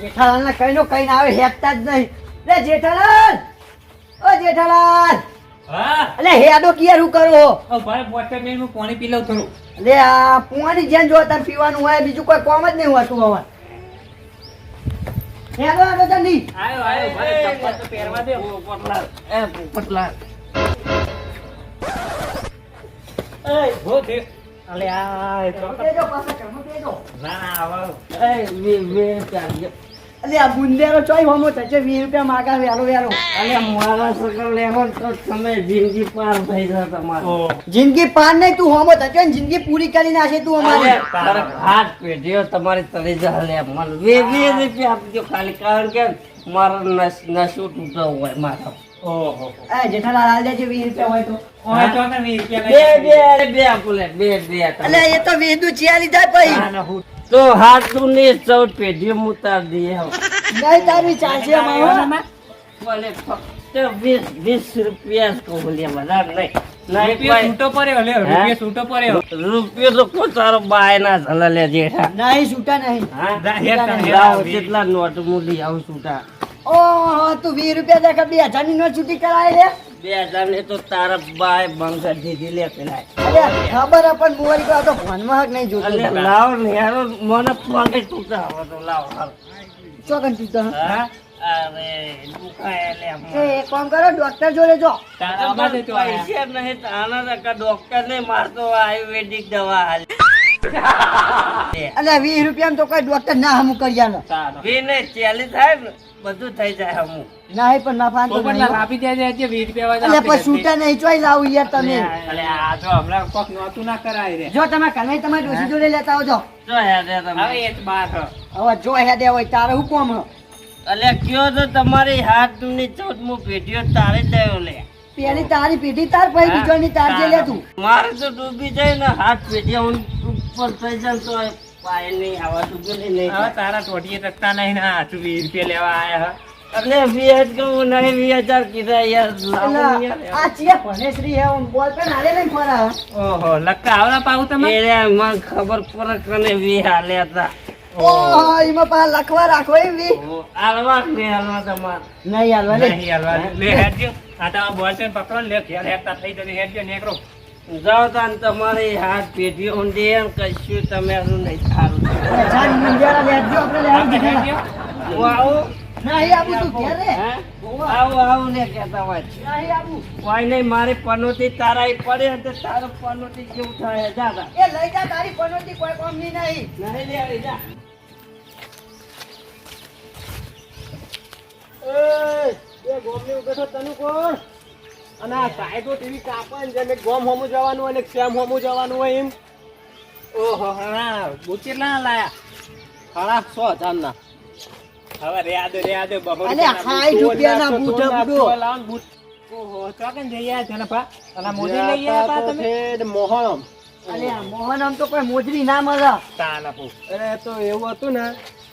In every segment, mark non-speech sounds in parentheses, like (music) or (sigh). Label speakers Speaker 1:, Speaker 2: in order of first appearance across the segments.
Speaker 1: જેઠાલાલ ને કઈ નો કઈ ના આવે હેતતા જ નહીં. લે જેઠાલાલ! ઓ જેઠાલાલ!
Speaker 2: હા?
Speaker 1: અલે હેડો કે હું કરો
Speaker 2: ઓ ભાઈ બોટલ મેં હું પાણી પી લઉં થોડું.
Speaker 1: લે આ પાણી જેમ જો તાર પીવાનું હોય બીજું કોઈ કામ જ નહીં હોતું હવે. હેડો હેડો જલ્દી.
Speaker 2: આયો આયો ભાઈ ચપ્પલ તો પહેરવા દે. પોપટલાલ. એ પોપટલાલ. એ ભો દે. અલે આ તો
Speaker 1: દેજો પાછા ઘરમાં દેજો
Speaker 2: ના ના આવો
Speaker 1: એ વે વે ચાલ્યો અલે આ બુંદેરો ચોય હોમો થશે વીસ રૂપિયા માગા વેલો વેલો
Speaker 3: અલે મારા સકલ લેવો તો તમે જિંદગી પાર થઈ જાય તમારે.
Speaker 1: જિંદગી પાર નહીં તું હોમો થશે ને જિંદગી પૂરી કરી નાખે તું અમારે.
Speaker 3: તારે હાથ પેઢીઓ તમારી તરી જા લે મને વે વે રૂપિયા આપજો ખાલી કારણ કે મારો નસ નસો તૂટો હોય મારો.
Speaker 2: ઓહો.
Speaker 1: એ જેઠાલાલ દેજે 20 રૂપિયા હોય તો.
Speaker 2: બે વીસ
Speaker 3: બે બે બે આપો લે બે બે
Speaker 1: અલે એ તો વેદુ ચિયા લીધા પછી
Speaker 2: ના ના હું
Speaker 3: તો હાથ ને ચૌદ પેઢીઓ મુતાર દઈએ
Speaker 1: નહીં તારી ચાલશે
Speaker 3: ભલે ફક્ત વીસ વીસ રૂપિયા જ કહું લે વધારે નહીં. નહીં
Speaker 2: છૂટો પડ્યો લે રૂપિયો છૂટો પડ્યો.
Speaker 3: રૂપિયો તો કોઈ તારો બાય ના ઝાલા લે જેઠા.
Speaker 1: નહીં છૂટા
Speaker 3: હા? નોટ મૂલી આવું છૂટા.
Speaker 1: ઓહો તું વીસ રૂપિયા દેખા બે હજારની નોટ છૂટી કરાય લે
Speaker 3: બે હજાર ને તો તારા બાય બંધ દીધી લે પેલા
Speaker 1: ખબર હે પણ મોરી કો તો ફોનમાં હક નહીં જોતું
Speaker 3: લાવ ને યાર મને પગે તૂટા હવે તો લાવ હાલ.
Speaker 1: ચોકન તૂટો હે?
Speaker 3: અરે દુખાય લે
Speaker 1: એ
Speaker 3: હમણાં.
Speaker 1: એક કામ કરો ડોક્ટર જોડે જો
Speaker 2: તારા માટે
Speaker 3: પૈસા નહીં તો ડોક્ટર ને મારતો આયુર્વેદિક દવા હાલ (laughs)
Speaker 1: અલે વીસ રૂપિયા તો કોઈ ડોક્ટર ના હમું કર્યા ને
Speaker 2: તારા.
Speaker 3: વિને ચાલી થાય ને બધું થઈ જાય હમું.
Speaker 1: નહીં પણ ના તો
Speaker 2: આપી દેજે વીસ રૂપિયા વાળા
Speaker 1: અલે
Speaker 2: આપી
Speaker 1: પણ
Speaker 2: દેજે.
Speaker 1: છૂટા નહીં ચોય લાવું યાર તમે.
Speaker 2: અલે આ જો હમણાં કોક નહોતું ના કરાય રે.
Speaker 1: જો તમે કને તમારી ડોસી જોડે લેતા આવજો.
Speaker 3: જો હેડે
Speaker 2: હવે એ જ બાર
Speaker 1: હવે જો હેડે હોય તારે હું કોમ હે?
Speaker 3: કયો તો તમારી હાથની ચૌદમું પેઢીઓ તારે દયો લે.
Speaker 1: પેલી તારી પેઢી તાર પછી બીજોની તાર જે લે તું.
Speaker 3: મારે તો ડૂબી જાય ને હાથ પેઢીઓ હું ઉપર થઈ જાય તો પાય નહીં આવા ડૂબેલી નહીં
Speaker 2: હવે તારા ટોટીએ તકતા નહીં ને તું વીસ રૂપિયા લેવા આયા હ.
Speaker 3: અલે વીસ કહું નહીં વીસ હજાર કીધા યાર લાવો ને
Speaker 1: અલા,
Speaker 3: યાર.
Speaker 1: આ ચિયા ભણેશ્રી હે બોલ પેન હાલે લઈને ફરા
Speaker 2: ઓહો લક્કા આવડા પાવું તમે?
Speaker 3: એ મને ખબર પડે કને વી હાલે હતા
Speaker 1: ઓહો એમાં પા લખવા રાખો એમ વી.
Speaker 3: હાલવા કે હાલવા તમાર
Speaker 1: નહીં હાલવા
Speaker 2: નહીં હાલવા. લે હેડજો. આ તો બોલ પેન પકડો લે હેડતા થઈ જશે હેડજો નેકરો
Speaker 3: જાઓ તાન તમારી હાથ પેઢીઓ ઊંડી એમ કશું તમે એનું નહીં સારું. હું આવું?
Speaker 1: નહીં આવું તું ઘેર. રે
Speaker 3: હે? આવું આવું ને કહેતા હોય છે.
Speaker 1: નહીં આવું
Speaker 3: કોઈ નહીં મારી પનોતી તારાઈ પડે તો તારો પનોતી કેવું થાય. દાદા
Speaker 1: એ લઈ જા તારી પનોતી કોઈ કોમની નહીં
Speaker 3: નહીં લે જા.
Speaker 4: એ ગોમની ઉપર તો તને કોણ? અને આ સાહેબો ટીવી જેમ એક ગોમ હોમું જવાનું હોય ને શ્યામ હોમું જવાનું હોય એમ.
Speaker 2: ઓહો હા ગુચી ના લાયા.
Speaker 4: સાડા સો હજાર ના
Speaker 2: હવે બહુ
Speaker 1: અલે હાઈ રૂપિયાના બૂટ આપડો
Speaker 2: ઓહો ચોકન જઈ આયા છે ને ભા અને મોદી લઈ આયા પા તમે?
Speaker 4: મોહણમ
Speaker 1: અલે આ તો કોઈ મોજરી ના મળે.
Speaker 2: તા ના
Speaker 4: અરે તો એવું હતું ને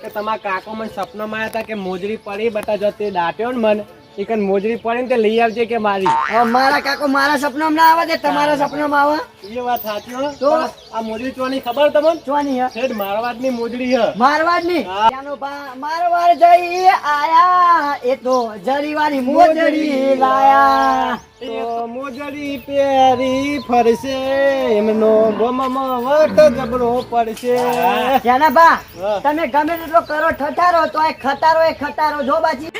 Speaker 4: કે તમારા કાકો મને સપનામાં આવ્યા હતા કે મોજરી પડી બટા જો તે દાટ્યો ને મને. એ કન મોજરી પડી તે લઈ આવજે કે મારી.
Speaker 1: મારા કાકો મારા સપનામાં ના આવે તે તમારા સપનામાં આવે.
Speaker 4: એ વાત સાચી હો.
Speaker 1: તો?
Speaker 4: આ મોજરી ચોની ખબર તમને?
Speaker 1: ચોની હે.
Speaker 4: છેડ મારવાડની મોજરી હે.
Speaker 1: મારવાડની
Speaker 4: હા.
Speaker 1: ત્યાંનો મારવાડ જઈ આયા. એ તો જરીવાની મોજરી લાયા.
Speaker 4: તો મોજડી પહેરી ફરશે. એમનો ગમમ વટ જબરો પડશે.
Speaker 1: ત્યાંના બા તમે ગમે તેટલો કરો ઠઠારો તો એ ખટારો એ ખટારો. જો બાજી.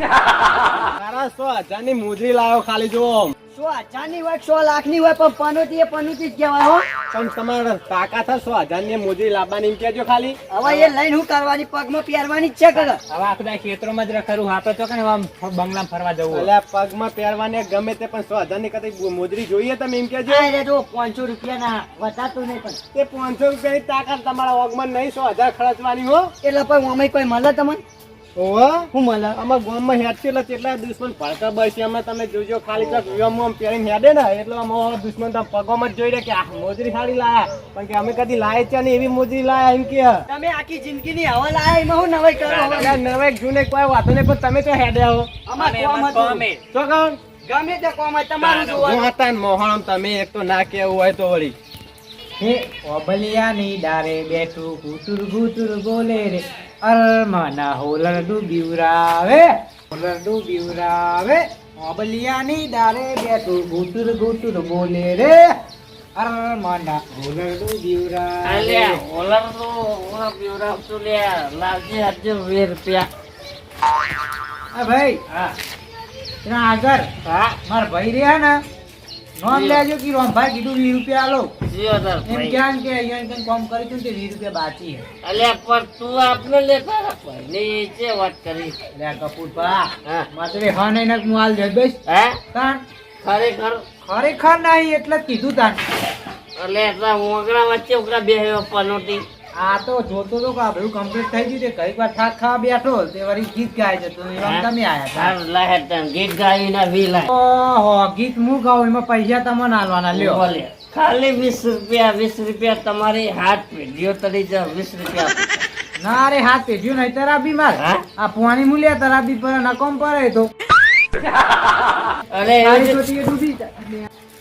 Speaker 1: (laughs)
Speaker 4: તારા સો હજારની મોજરી લાવ્યો ખાલી જો
Speaker 1: સો હજારની હોય સો લાખની હોય પણ પનોતી એ પનોતી જ કહેવાય હો.
Speaker 4: પણ તમારે તાકાત સો હજારની મોજરી લાવવાની એમ ખાલી.
Speaker 1: હવે એ લઈને હું કરવાની પગમાં પહેરવાની જ છે કદાચ
Speaker 2: હવે આખું ખેતરોમાં જ રખડું આપણે તો કે આમ બંગલામાં ફરવા જવું
Speaker 4: એટલે પગમાં પહેરવાની ગમે તે પણ સો હજારની કદી મોજરી જોઈએ તમે એમ
Speaker 1: કેજો જો પાંચસો રૂપિયા ના વધારતું નહીં પણ.
Speaker 4: તે પાંચસો રૂપિયાની તાકાત તમારા ઓગમાં નહીં સો હજાર ખર્ચવાની હો.
Speaker 1: એટલે પણ અમે કોઈ મળે તમને?
Speaker 4: ઓહો
Speaker 1: હું મળે
Speaker 4: આમાં ગામમાં હેડ છે એટલે કેટલા દુશ્મન ભડકા બસ એમાં તમે જોજો ખાલી ચોક વિયમ આમ પહેરીને હેડે ને. એટલે આમાં દુશ્મન તમે પગોમાં જ જોઈ રહ્યા કે આ મોજરી સારી લાયા. પણ કે અમે કદી લાય છે ને એવી મોજરી લાયા એમ કે.
Speaker 1: તમે આખી જિંદગીની હવા લાયા એમાં હું નવાઈ કરો? હવે?
Speaker 4: જૂને કોઈ વાતો નહીં પણ તમે તો હેડે આવો
Speaker 2: અમે
Speaker 1: કોમ
Speaker 2: એમાં
Speaker 1: હતું.
Speaker 2: કોમે.
Speaker 4: તો કહું
Speaker 1: ગમે તે કોમ હોય તમારું જોવાનું.
Speaker 4: હતા ને મોહણમ તમે એક તો ના કેવું હોય તો વળી.
Speaker 5: હે ઓબલિયાની ડારે બેઠું ગુતુર ગુતુર બોલે રે. અરમાના હોલરડું બીવરાવે હોલરડું બીવરાવે ઓબલિયાની ડારે બેઠું ગુતુર ગુતુર બોલે રે. અરમાના હોલરડું
Speaker 3: બીવરાવે. અલે હોલરડું ઓલા પીવડાવતું લે લાવજે આજે વે રૂપિયા.
Speaker 5: આ ભાઈ
Speaker 3: હા.
Speaker 5: આગળ
Speaker 3: હા.
Speaker 5: મારા ભાઈ રહ્યા ને નોમ લેજો કે રોમભાઈ કીધું વીસ રૂપિયા આલો. એમ ક્યાં કે અહીંયા કંઈ કામ કર્યું તું ને તે વીસ રૂપિયા બાકી હે
Speaker 3: અલ્યા પણ તું આપને લેતા તારા નીચે જે વાત કરી.
Speaker 5: કપૂર કપૂરભા
Speaker 3: હા.
Speaker 5: માત્ર હા નહીં ને હું હાલ જઈ બેસ.
Speaker 3: હે?
Speaker 5: તાણ.
Speaker 3: ખરેખર?
Speaker 5: ખરેખર નહીં એટલે જ કીધું તાણ.
Speaker 3: એટલે એટલા મોગરા વચ્ચે ઉગરા બે પનોટી.
Speaker 5: આ તો જોતો તો કે આ બધું કમ્પ્લીટ થઈ ગયું છે. કંઈક વાર થાક ખાવા બેઠો તે વળી ગીત ગાય છે. તો એવા તમે આયા હતા.
Speaker 3: ગીત લાહે ના વી લાય.
Speaker 5: ઓહો ગીત હું ગાઉં? એમાં પૈસા તમને આલવાના લ્યો.
Speaker 3: ખાલી વીસ રૂપિયા વીસ રૂપિયા તમારી હાથ પેઢીઓ તરી જાવ વીસ રૂપિયા.
Speaker 5: ના રે હાથ પેઢીઓ નહીં તારા બી માર આ પુવાની મૂલ્યા તારા બી પર નકોમ પર તો.
Speaker 3: અરે.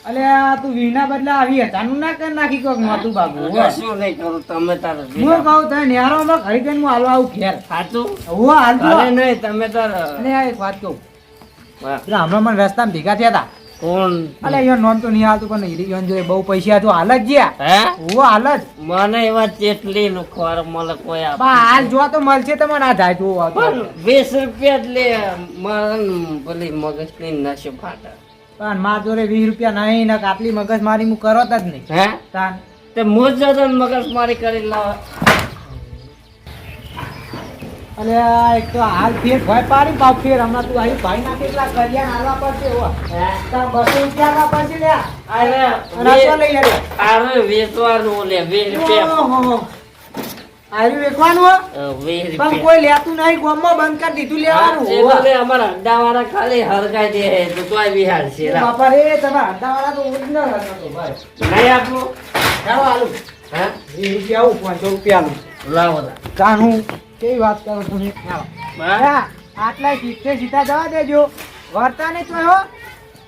Speaker 5: અલે આ તું વીના બદલે આવી હજારનું ના કર નાખી કોક નહોતું બાબુ
Speaker 3: શું નહીં કરું તમે તાર
Speaker 5: હું કહું તને માં ઘડી કઈને હું હાલવા આવું ઘેર?
Speaker 3: સાચું
Speaker 5: હું હાલતો.
Speaker 3: અરે નહીં તમે તાર
Speaker 5: અને આ એક વાત કહું. પેલા હમણાં મને રસ્તામાં ભેગા થયા હતા
Speaker 3: કોણ?
Speaker 5: અલે યો નોમ તો નહીં હાલતું પણ ઈયોન જોડે બહુ પૈસા તો હાલ જ ગયા.
Speaker 3: હે?
Speaker 5: હું હાલ જ.
Speaker 3: મને એવા ચેટલી લુખવાર મળે કોઈ
Speaker 5: બા હાલ જોવા તો મળશે તો મને આ જાય તું.
Speaker 3: પણ વીસ રૂપિયા જ લે મારા પેલી મગજની નસો ફાટે.
Speaker 5: પણ માર જોડે વીસ રૂપિયા નહીં ને આટલી મગજ મારી હું કરો જ નહીં.
Speaker 3: હે?
Speaker 5: તાન.
Speaker 3: તે મુજ જતો મગજ મારી કરી લાવે.
Speaker 5: અલે એક તો હાલ ફેર ભાઈ પાડી પાવ ફેર. હમણાં તું આવી ભાઈ ના કેટલા કર્યા હાલવા પડશે હો. તાર બસો રૂપિયા ના પડશે લે
Speaker 3: અરે
Speaker 5: લઈ આવ્યો?
Speaker 3: અરે વેચવાનું લે વીસ રૂપિયા.
Speaker 5: ઓહો. વેખવાનું વેચવાનું પણ કોઈ લેતું નહીં ગોમમાં બંધ કરી દીધું લેવાનું
Speaker 3: લે અમારા અડ્ડાવાળા ખાલી હરકાઈ દે તો તોય બિહાર છે.
Speaker 5: બાપા રે તમારા અડધાવાળા તો ઓરિજિનલ હતા ભાઈ.
Speaker 3: નહીં આપો.
Speaker 5: ચાલો આલુ
Speaker 3: હે?
Speaker 5: વીસ રૂપિયા આવું, પાંચસો રૂપિયા આલું.
Speaker 3: લાવો.
Speaker 5: કાનું કેવી વાત કરો તમે? આટલા જીતે સીધા જવા દેજો. વર્તા નહીં તો હો.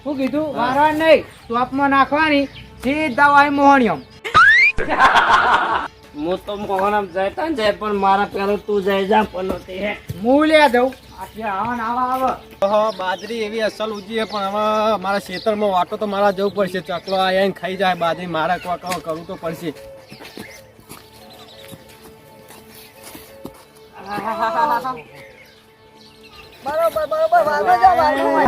Speaker 5: શું કીધું? વારવા નહીં ટોપમાં નાખવાની સીધા વાય મોહણિયમ.
Speaker 3: હું તો મોહનમ જતા જાય પણ મારા પેલો તું જઈ જા પનોતી હે.
Speaker 5: હું લે દઉં
Speaker 4: બાજરી એવી અસલ ઉજી પણ હવે મારા ખેતરમાં વાટો તો મારા જવું પડશે. ચકલો આયા ખાઈ જાય બાજરી મારા કોક કરવું તો પડશે.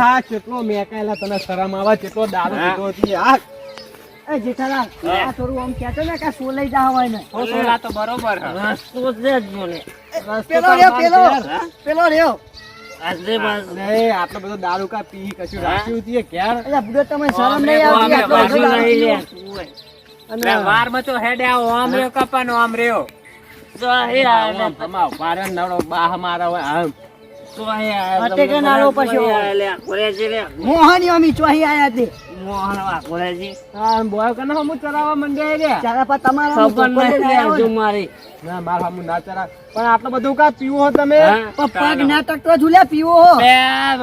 Speaker 4: હા કેટલો મેકાયેલા તને શરમ આવે કેટલો દારૂ
Speaker 3: હા.
Speaker 4: પીધો હતી આ
Speaker 1: એ જેઠાલાલ આ થોડું આમ કહેતો ને કે શું લઈ જાવ હોય ને
Speaker 2: તો બરોબર
Speaker 3: રસ્તો છે જ મને.
Speaker 1: પેલો રહ્યો પેલો. પેલો રહ્યો.
Speaker 3: આજે બાદ
Speaker 4: નહીં આટલો બધો દારૂકા પી કશું રાખ્યું હતી
Speaker 1: બુડો તમે શરમ નહીં આવતી.
Speaker 4: અને
Speaker 2: વારમાં તો હેડે આવો આમ રહ્યો કપાનો આમ રહ્યો?
Speaker 3: તો
Speaker 4: એ આ નવરો બાહ મારા હોય આમ.
Speaker 1: અટેકે નાળો પછી મોહની અમી ચોહી આયા તે.
Speaker 3: મોહન વા કોલેજી
Speaker 4: હા બોય કને હમુ ચરાવવા મંડ્યા રે
Speaker 1: ચારા પર તમારા
Speaker 3: ખબર. મારી
Speaker 4: માર હમુ ના ચરા પણ આટલું બધું કા પીવો હો તમે?
Speaker 1: પગ ના ટકતો ઝૂલ્યા પીવો હો.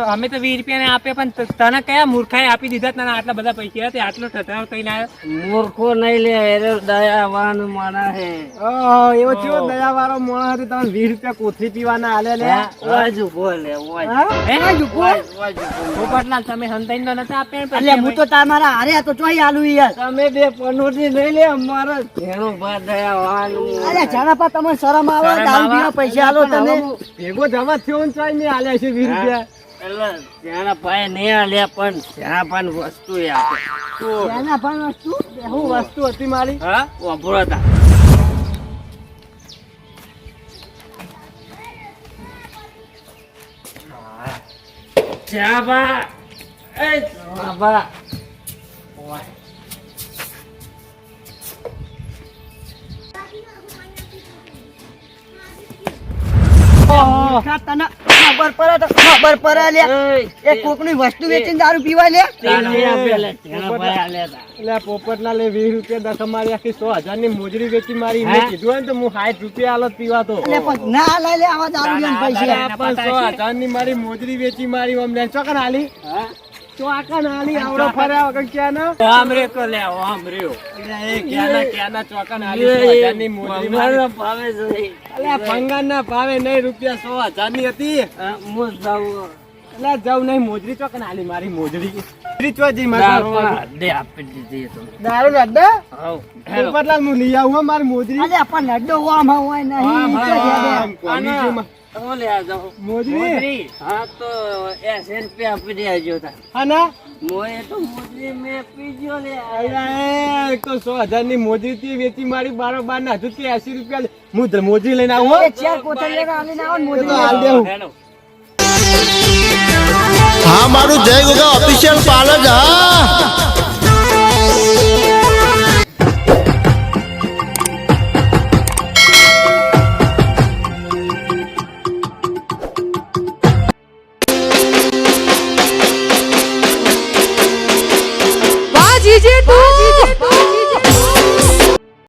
Speaker 2: અમે તો વીસ રૂપિયા ને આપે પણ તને કયા મૂર્ખાએ આપી દીધા તને આટલા બધા પૈસા તે આટલો ઠઠાવ કઈ ના
Speaker 3: મૂર્ખો નહીં લે એરો દયાવાન માણા હે.
Speaker 4: ઓહો એવો ચેવો દયાવાળો માણા હતી તમે વીસ રૂપિયા કોથી પીવાના આલે લે.
Speaker 3: વાજુ બોલે વાજુ
Speaker 4: હા?
Speaker 2: હે?
Speaker 3: વાજુ
Speaker 2: પોપટલાલ તમે હંતાઈ તો નતા આપ્યા
Speaker 1: એટલે હું તો તમારા હારે તો ચોઈ આલુ યાર.
Speaker 3: તમે બે પનોટી નહીં લે અમારા. ઘેણો ભા દયાવાન.
Speaker 1: અરે પર તમને શરમ આવે? પીવા પૈસા આલો તમે
Speaker 4: ભેગો જમા થયો ને ચાઈ મેં આલ્યા છે વીસ રૂપિયા.
Speaker 3: ત્યાંના ભાઈ નહીં આલ્યા પણ ત્યાં પણ વસ્તુ આપે.
Speaker 1: એના પણ વસ્તુ?
Speaker 4: શું વસ્તુ હતી મારી?
Speaker 2: હા?
Speaker 3: વાપરો હતા. ચાબા એ ચાબા
Speaker 1: ખબર પડે ખબર પડે લે. એ વસ્તુ વેચીને દારૂ
Speaker 4: વીસ રૂપિયા દસ અમારી આખી સો હજારની મોજરી વેચી મારી? મેં કીધું હોય ને તો હું સાઠ રૂપિયા આલો પીવા તો
Speaker 1: ના લઈ લે આવા દારૂ પૈસા.
Speaker 4: સો હજારની મારી મોજરી વેચી મારી. અમને ચોકન આલી
Speaker 3: હા?
Speaker 4: ચોકા નાલી આવડો ફર્યા વગર ક્યાં ના?
Speaker 2: આમ રે તો લે આમ રહ્યો
Speaker 4: અલ્યા એ ક્યાંના ક્યાંના ચોકા નાલી સો હજારની મોજરી મારી.
Speaker 3: મારા. ભાવે છે.
Speaker 4: અલ્યા ભંગારના નહીં રૂપિયા સો હજારની હતી.
Speaker 3: જાઉં.
Speaker 4: અલ્યા નહીં મોજરી ચોકા નાલી મારી મોજરી. મોજરી ચોજી
Speaker 3: દારૂ
Speaker 4: મારી
Speaker 3: પણ આપી દીધી તો.
Speaker 4: દારૂ અડ્ડા
Speaker 3: હાઉ.
Speaker 4: પોપટલાલ હું લઈ આવું મારી મોજરી.
Speaker 1: પણ નડ્ડો આમાં હોય નહીં
Speaker 4: મોજરી?
Speaker 2: મોજરી.
Speaker 3: હા તો એસી રૂપિયા આપી દેજો
Speaker 4: હા ના
Speaker 3: મોએ તો મોજરી મેં પીજો લે
Speaker 4: અલ્યા, તો સો હજારની મોજરી હતી વેચી મારી ના તે એસી રૂપિયા હું મોજરી લઈને આવું હો.
Speaker 1: એ ચાર કોથળીઓ આવો મોજરી.
Speaker 4: હાલ દેવું.
Speaker 6: હા મારું જય ગોગા ઓફિશિયલ પાર્લર હા.